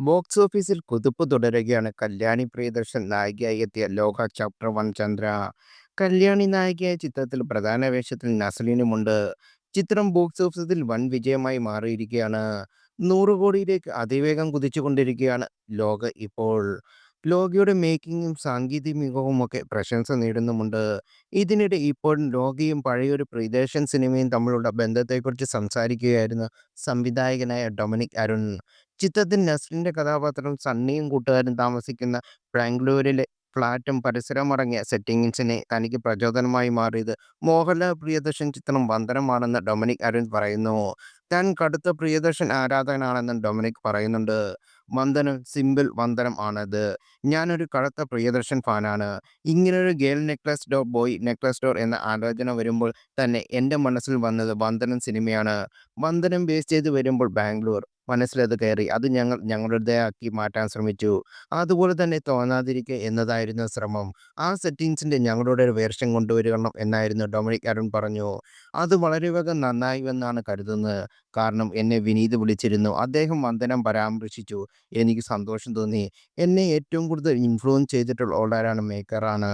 Box ഓഫീസിൽ കുതിപ്പ് തുടരുകയാണ് കല്യാണി പ്രിയദർശൻ നായികയായി എത്തിയ ലോക ചാപ്റ്റർ വൺ ചന്ദ്ര. കല്യാണി നായികയായ ചിത്രത്തിൽ പ്രധാന വേഷത്തിൽ നസലിനുമുണ്ട് ചിത്രം ബോക്സ് ഓഫീസിൽ വൻ വിജയമായി മാറിയിരിക്കുകയാണ്. നൂറ് കോടിയിലേക്ക് അതിവേഗം കുതിച്ചുകൊണ്ടിരിക്കുകയാണ് ലോക ഇപ്പോൾ. ലോകയുടെ മേക്കിങ്ങും സാങ്കേതിക മികവും ഒക്കെ പ്രശംസ നേടുന്നുമുണ്ട്. ഇതിനിടെ ഇപ്പോഴും ലോകയും പഴയൊരു പ്രിയദർശൻ സിനിമയും തമ്മിലുള്ള ബന്ധത്തെക്കുറിച്ച് സംസാരിക്കുകയായിരുന്നു സംവിധായകനായ ഡൊമിനിക് അരുൺ. ചിത്രത്തിൽ നസ്ലിന്റെ കഥാപാത്രം സണ്ണിയും കൂട്ടുകാരും താമസിക്കുന്ന ബാംഗ്ലൂരിലെ ഫ്ലാറ്റും പരിസരമടങ്ങിയ സെറ്റിങ്സിനെ തനിക്ക് പ്രചോദനമായി മാറിയത് മോഹൻലാൽ പ്രിയദർശൻ ചിത്രം വന്ദനമാണെന്ന് ഡൊമിനിക് അരുൺ പറയുന്നു. താൻ കടുത്ത പ്രിയദർശൻ ആരാധകനാണെന്നും ഡൊമിനിക് പറയുന്നുണ്ട്. വന്ദനം സിമ്പിൾ വന്ദനം ആണത്. ഞാനൊരു കടുത്ത പ്രിയദർശൻ ഫാനാണ്. ഇങ്ങനൊരു girl next door boy next door എന്ന ആലോചന വരുമ്പോൾ തന്നെ എന്റെ മനസ്സിൽ വന്നത് വന്ദനം സിനിമയാണ്. വന്ദനം ബേസ് ചെയ്ത് വരുമ്പോൾ ബാംഗ്ലൂർ. മനസ്സിലത് കയറി. അത് ഞങ്ങൾ ഞങ്ങളുടേതാക്കി മാറ്റാൻ ശ്രമിച്ചു. അതുപോലെ തന്നെ തോന്നാതിരിക്കുക എന്നതായിരുന്നു ശ്രമം. ആ സെറ്റിങ്സിന്റെ ഞങ്ങളുടെ ഒരു വേർഷൻ കൊണ്ടുവരണം എന്നായിരുന്നു ഡൊമിനിക് അരുൺ പറഞ്ഞു. അത് വളരെ വേഗം നന്നായി എന്നാണ് കരുതുന്നത്. കാരണം എന്നെ വിനീത് വിളിച്ചിരുന്നു. അദ്ദേഹം വന്ദനം പരാമർശിച്ചു. എനിക്ക് സന്തോഷം തോന്നി. എന്നെ ഏറ്റവും കൂടുതൽ ഇൻഫ്ലുവൻസ് ചെയ്തിട്ടുള്ള ഓൾഡാരാണ് മേക്കറാണ്.